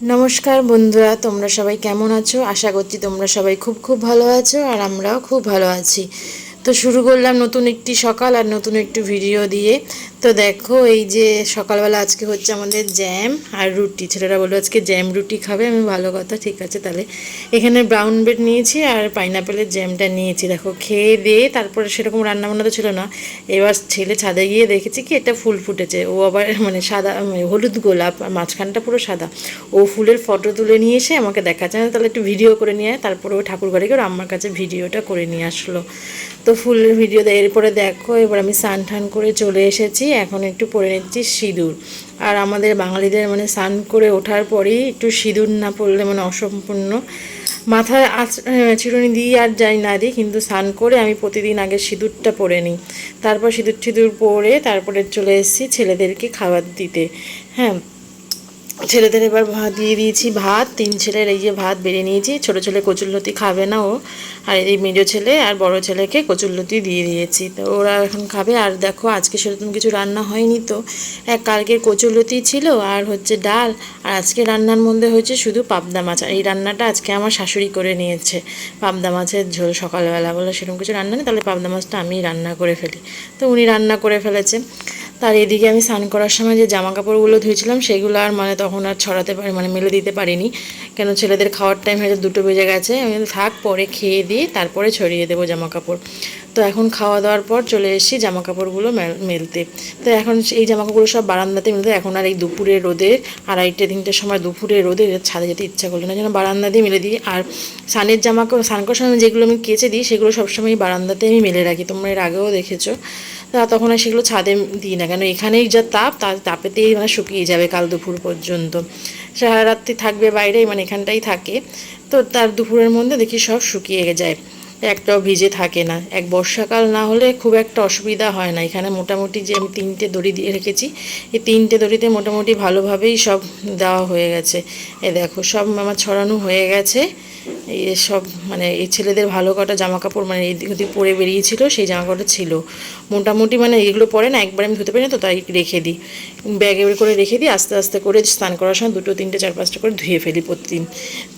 নমস্কার বন্ধুরা, তোমরা সবাই কেমন আছো? আশা করছি তোমরা সবাই খুব খুব ভালো আছো আর আমরাও খুব ভালো আছি। তো শুরু করলাম নতুন একটি সকাল আর নতুন একটি ভিডিও দিয়ে। তো দেখো, এই যে সকালবেলা আজকে হচ্ছে আমাদের জ্যাম আর রুটি। ছেলেরা বলল আজকে জ্যাম রুটি খাবে, আমি ভালো কথা, ঠিক আছে, তাহলে। এখানে ব্রাউন ব্রেড নিয়েছি আর পাইনাপেলের জ্যামটা নিয়েছি। দেখো, খেয়ে দিয়ে তারপরে সেরকম রান্না বান্না তো ছিল না। এবার ছেলে ছাদে গিয়ে দেখেছি কি এটা ফুল ফুটেছে। ও আবার মানে সাদা হলুদ গোলাপ, আর মাঝখানটা পুরো সাদা। ও ফুলের ফটো তুলে নিয়ে এসে আমাকে দেখাচ্ছে। না তাহলে একটু ভিডিও করে নিয়ে। তারপরে ও ঠাকুর ঘরে গিয়ে আমার কাছে ভিডিওটা করে নিয়ে আসলো। তো ফুলের ভিডিও দেয় এরপরে দেখো, এবার আমি স্নান টান করে চলে এসেছি। এখন একটু পরে নিচ্ছি সিঁদুর। আর আমাদের বাঙালিদের মানে স্নান করে ওঠার পরেই একটু সিঁদুর না পড়লে মানে অসম্পূর্ণ। মাথায় আঁচ চিরুনি দিই আর যাই না দিই, কিন্তু স্নান করে আমি প্রতিদিন আগে সিঁদুরটা পরে নিই। তারপর সিঁদুর টিঁদুর পরে তারপরে চলে এসেছি ছেলেদেরকে খাবার দিতে। হ্যাঁ ছেলেদের এবার ভাত দিয়ে দিয়েছি, ভাত, তিন ছেলের এই যে ভাত বেড়ে নিয়েছি, ছোটো ছেলে কচুরলতি খাবে না ও। আর এই মেজো ছেলে আর বড় ছেলেকে কচুরলতি দিয়ে দিয়েছি। তো ওরা এখন খাবে। আর দেখো, আজকে সেরকম কিছু রান্না হয়নি তো। এক কালকের কচুরলতি ছিল আর হচ্ছে ডাল, আর আজকে রান্নার মধ্যে হয়েছে শুধু পাবদা মাছ। আর এই রান্নাটা আজকে আমার শাশুড়ি করে নিয়েছে। পাবদা মাছের ঝোল সকালবেলা বলে সেরকম কিছু রান্না নেই, তাহলে পাবদা মাছটা আমি রান্না করে ফেলি। তো উনি রান্না করে ফেলেছে। তার এদিকে আমি স্নান করার সময় যে জামা কাপড়গুলো ধুয়েছিলাম, সেগুলো আর মানে তখন আর ছড়াতে পারি মানে মেলে দিতে পারিনি। কেন ছেলেদের খাওয়ার টাইম হয়েছে দুটো বেজে গেছে। আমি থাক, পরে খেয়ে দিয়ে তারপরে ছড়িয়ে দেবো জামা কাপড় তো এখন খাওয়া দাওয়ার পর চলে এসেছি জামা কাপড়গুলো মেলতে। তো এখন এই জামা কাপড়গুলো সব বারান্দাতে মেলতে, এখন আর এই দুপুরে রোদে, আড়াইটে, তিনটের সময় দুপুরে রোদে ছাদে যেতে ইচ্ছা করল না। যেন বারান্দা দিয়ে মেলে দিই। আর সানের জামা কাপড় স্নান করার সময় যেগুলো আমি কেচে দিই, সেগুলো সবসময় বারান্দাতে আমি মেলে রাখি। তোমরা এর আগেও দেখেছ। তা তখন আর সেগুলো ছাদে দিই না। কেন? এখানেই যা তাপ তার তাপেতেই মানে শুকিয়ে যাবে কাল দুপুর পর্যন্ত। সারা রাত্রি থাকবে বাইরে মানে এখানটাই থাকে। তো তার দুপুরের মধ্যে দেখি সব শুকিয়ে যায়। একটাও ভিজে থাকে না। এক বর্ষাকাল না হলে খুব একটা অসুবিধা হয় না। এখানে মোটামুটি যে আমি তিনটে দড়ি দিয়ে রেখেছি, এই তিনটে দড়িতে মোটামুটি ভালোভাবেই সব দেওয়া হয়ে গেছে। এ দেখো, সব আমার ছড়ানো হয়ে গেছে। সব মানে এই ছেলেদের ভালো কটা জামা কাপড় মানে এদিক ওদিক পরে বেরিয়েছিল, সেই জামা কাপড়টা ছিল। মোটামুটি মানে এগুলো পরে না, একবার আমি ধুতে পারি না তো, তাই রেখে দিই। ব্যাগে করে রেখে দিই, আস্তে আস্তে করে স্নান করার সময় দুটো, তিনটে, চার, পাঁচটা করে ধুয়ে ফেলি প্রতিদিন।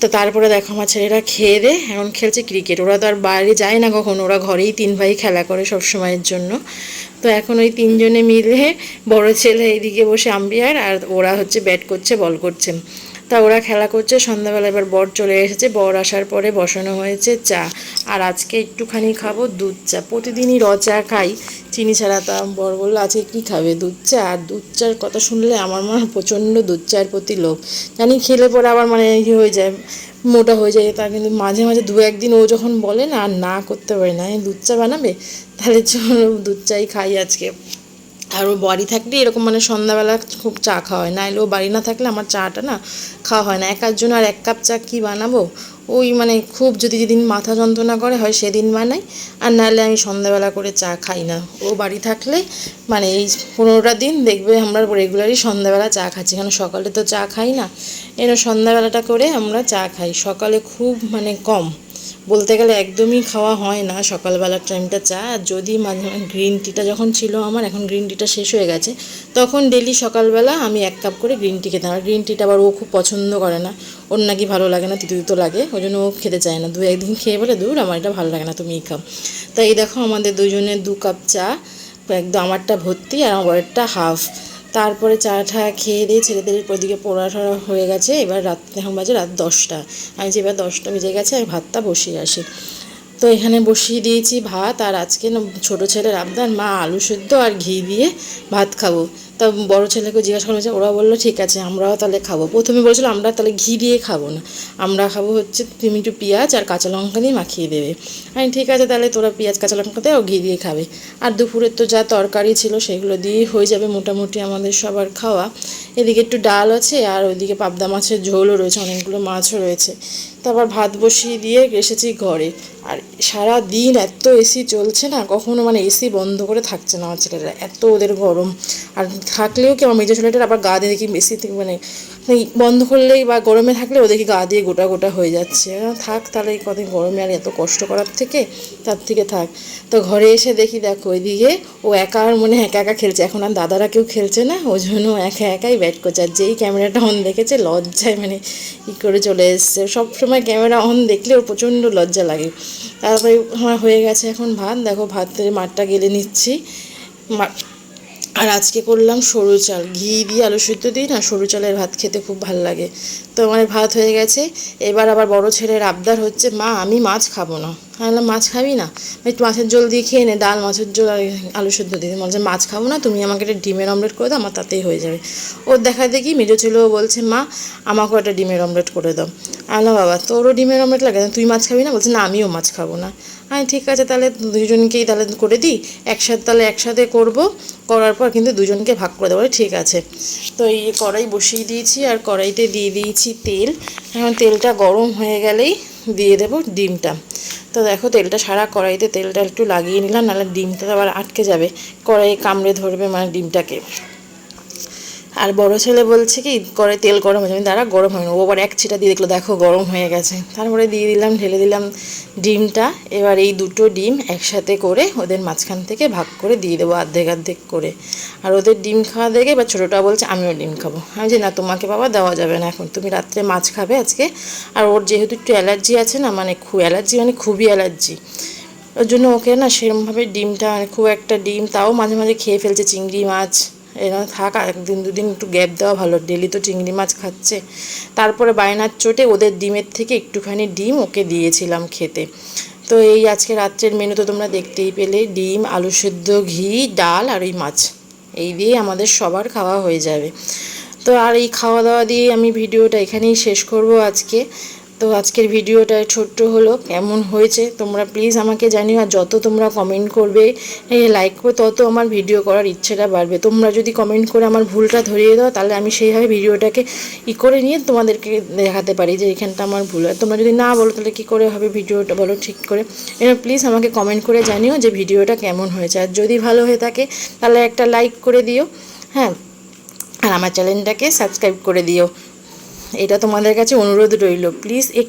তো তারপরে দেখো আমার ছেলেরা খেয়ে দে, এখন খেলছে ক্রিকেট। ওরা তো আর বাইরে যায় না কখন, ওরা ঘরেই তিন ভাই খেলা করে সব সময়ের জন্য। তো এখন ওই তিনজনে মিলে বড় ছেলে এইদিকে বসে আম্পিয়ার আর ওরা হচ্ছে ব্যাট করছে, বল করছে। তা ওরা খেলা করছে, সন্ধ্যাবেলা এবার বর চলে এসেছে, বর আসার পরে বসানো হয়েছে চা। আর আজকে একটুখানি খাব দুধ চা। প্রতিদিনই র চা খাই, চিনি ছাড়া তা বর বলল, আজকে কী খাবে দুধ চা? আর দুধ চার কথা শুনলে আমার মনে হয় প্রচণ্ড দুধ চায়ের প্রতি লোভ। জানি খেলে পরে আবার মানে ইয়ে হয়ে যায়, মোটা হয়ে যায়, তা কিন্তু মাঝে মাঝে দু একদিন ও যখন বলে না, আর না করতে পারে না দুধ চা বানাবে? তাহলে চলো দুধ চাই খাই আজকে। আর ও বাড়ি থাকলে এরকম মানে সন্ধ্যাবেলা খুব চা খাওয়া হয়। নাহলে ও বাড়ি না থাকলে আমার চাটা না খাওয়া হয় না। একার জন্য আর এক কাপ চা কী বানাবো? ওই মানে খুব যদি যেদিন মাথা যন্ত্রণা করে হয় সেদিন বানাই। আর নাহলে আমি সন্ধ্যাবেলা করে চা খাই না। ও বাড়ি থাকলে মানে এই পনেরোটা দিন দেখবে আমরা রেগুলারই সন্ধ্যাবেলা চা খাচ্ছি। কারণ সকালে তো চা খাই না। এর সন্ধ্যাবেলাটা করে আমরা চা খাই। সকালে খুব মানে কম। বলতে গেলে একদমই খাওয়া হয় না সকালবেলার টাইমটা চা। আর যদি মাঝে মাঝে গ্রিন টিটা যখন ছিল আমার, এখন গ্রিন টিটা শেষ হয়ে গেছে, তখন ডেলি সকালবেলা আমি এক কাপ করে গ্রিন টি খেতাম। আর গ্রিন টিটা আবার ও খুব পছন্দ করে না। ওর নাকি ভালো লাগে না, তিতো তিতো লাগে, ওই জন্য ও খেতে চায় না। দু একদিন খেয়ে বলে, দূর, আমার এটা ভালো লাগে না তুমিই খাও। তাই দেখো আমাদের দুজনের দু কাপ চা, একদম আমারটা ভর্তি আর আমার বরেরটা হাফ তারপরে চা ঠা খেয়ে দিয়ে ছেলেদের ওদিকে পোড়া ঠোড়া হয়ে গেছে। এবার রাত, এখন বাজে রাত দশটা। আমি যে এবার দশটা বেজে গেছে, আমি ভাতটা বসিয়ে আসি। তো এখানে বসিয়ে দিয়েছি ভাত, আর আজকে ছোটো ছেলের আবদার, মা আলু সেদ্ধ আর ঘি দিয়ে ভাত খাব। তা বড় ছেলেকে জিজ্ঞাসা করা হয়েছে ওরা বলল, ঠিক আছে, আমরাও তাহলে খাব। প্রথমে বলেছিল, আমরা তাহলে ঘি দিয়ে খাব না। আমরা খাব হচ্ছে তুমি একটু পেঁয়াজ আর কাঁচা লঙ্কা দিয়ে মাখিয়ে দেবে। আমি, ঠিক আছে, তাহলে তোরা পেঁয়াজ, কাঁচা লঙ্কা দিয়ে ও ঘি দিয়ে খাবে। আর দুপুরের তো যা তরকারি ছিল, সেগুলো দিয়েই হয়ে যাবে মোটামুটি আমাদের সবার খাওয়া। এদিকে একটু ডাল আছে, আর ওইদিকে পাবদা মাছের ঝোলও রয়েছে, অনেকগুলো মাছও রয়েছে। তারপর ভাত বসিয়ে দিয়ে এসেছি ঘরে। আর সারা দিন এত এসি চলছে না, কখনো মানে এসি বন্ধ করে থাকছে না আমার ছেলেরা, এত ওদের গরম। আর থাকলেও কি আমার মেজো ছেলেটার আবার গা দিয়ে দেখি বেশি থেকে মানে বন্ধ করলেই বা গরমে থাকলে ও দেখি গা দিয়ে গোটা গোটা হয়ে যাচ্ছে। থাক তাহলে এই কদিন গরমে আর এত কষ্ট করার থেকে, তার থেকে থাক। তো ঘরে এসে দেখি দেখো ওইদিকে ও একা আর মনে একা একা খেলছে। এখন আর দাদারা কেউ খেলছে না, ওই জন্য একা একাই ব্যাট করছে। আর যেই ক্যামেরাটা অন দেখেছে, লজ্জায় মানে ই করে চলে এসছে। সবসময় ক্যামেরা অন দেখলে ওর প্রচণ্ড লজ্জা লাগে। তারপরে আমার হয়ে গেছে এখন ভাত। দেখো ভাতের মাঠটা গেলে নিচ্ছি। আর আজকে করলাম সরু চাল। ঘি দিয়ে আলু সিদ্ধ দিই না, সরু চালের ভাত খেতে খুব ভালো লাগে। তো আমার ভাত হয়ে গেছে। এবার আবার বড় ছেলের আবদার হচ্ছে, মা, আমি মাছ খাব না। আমি বললাম, মাছ খাবি না? একটু মাছের ঝোল দিয়ে খেয়ে নে, ডাল, মাছের ঝোল আর আলু সিদ্ধ দিয়ে বলছে মাছ খাব না, তুমি আমাকে একটা ডিমের অমলেট করে দাও, আমার তাতেই হয়ে যাবে। ওর দেখা দেখি মেজো ছেলেও বলছে, মা, আমাকেও একটা ডিমের অমলেট করে দাও। বললাম বাবা, তোরও ডিমের অমলেট লাগে তুই মাছ খাবি না? বলছে, না, আমিও মাছ খাব না। আমি ঠিক আছে, তাহলে দুজনকেই তাহলে করে দিই। একসাথে, তাহলে একসাথে করব। করার পর কিন্তু দুজনকে ভাগ করে দেবো ঠিক আছে। তো এই কড়াই বসিয়ে দিয়েছি, আর কড়াইতে দিয়ে দিয়েছি তেল। এখন তেলটা গরম হয়ে গেলেই দিয়ে দেবো ডিমটা। তো দেখো, তেলটা সারা কড়াইতে তেলটা একটু লাগিয়ে নিলাম, নাহলে ডিমটা আবার আটকে যাবে। কড়াই কামড়ে ধরবে মানে ডিমটাকে। আর বড় ছেলে বলছে কি, করে তেল গরম হয়ে যাবে। দাঁড়া, গরম হয় না ও আবার এক ছিটা দিয়ে দেখল, দেখো, গরম হয়ে গেছে। তারপরে দিয়ে দিলাম, ঢেলে দিলাম ডিমটা। এবার এই দুটো ডিম একসাথে করে ওদের মাঝখান থেকে ভাগ করে দিয়ে দেবো অর্ধেক অর্ধেক করে। আর ওদের ডিম খাওয়া দেখে এবার ছোটোটা বলছে, আমিও ডিম খাব। আমি যে না, তোমাকে বাবা দেওয়া যাবে না এখন। তুমি রাত্রে মাছ খাবে আজকে। আর ওর যেহেতু একটু অ্যালার্জি আছে না মানে খুব অ্যালার্জি মানে খুবই অ্যালার্জি। ওর জন্য ওকে না সেরকমভাবে ডিমটা মানে খুব একটা ডিম, তাও মাঝে মাঝে খেয়ে ফেলছে চিংড়ি মাছ। এরকম থাক, একদিন দুদিন একটু গ্যাপ দেওয়া ভালো। ডেলি তো চিংড়ি মাছ খাচ্ছে। তারপরে বায়নার চোটে ওদের ডিমের থেকে একটুখানি ডিম ওকে দিয়েছিলাম খেতে। তো এই আজকে রাত্রের মেনু তো তোমরা দেখতেই পেলে। ডিম, আলু সেদ্ধ, ঘি, ডাল আর ওই মাছ। এই দিয়ে আমাদের সবার খাওয়া হয়ে যাবে। তো আর এই খাওয়া দাওয়া দিয়ে আমি ভিডিওটা এখানেই শেষ করব আজকে। তো আজকের ভিডিওটা ছোট্ট হলো, কেমন হয়েছে তোমরা প্লিজ আমাকে জানিও, আর যত তোমরা কমেন্ট করবে লাইক করবে তত আমার ভিডিও করার ইচ্ছেটা বাড়বে। তোমরা যদি কমেন্ট করে আমার ভুলটা ধরিয়ে দাও, তাহলে আমি সেইভাবে ভিডিওটাকে ই করে নিয়ে তোমাদেরকে দেখাতে পারি যে এখানটা আমার ভুল হয়। তোমরা যদি না বলো, তাহলে কী করে হবে ভিডিওটা বলো ঠিক করে। এবার প্লিজ আমাকে কমেন্ট করে জানিও যে ভিডিওটা কেমন হয়েছে। আর যদি ভালো হয়ে থাকে, তাহলে একটা লাইক করে দিও হ্যাঁ? আর আমার চ্যানেলটাকে সাবস্ক্রাইব করে দিও। এটা তোমাদের কাছে অনুরোধ রইল। প্লিজ এক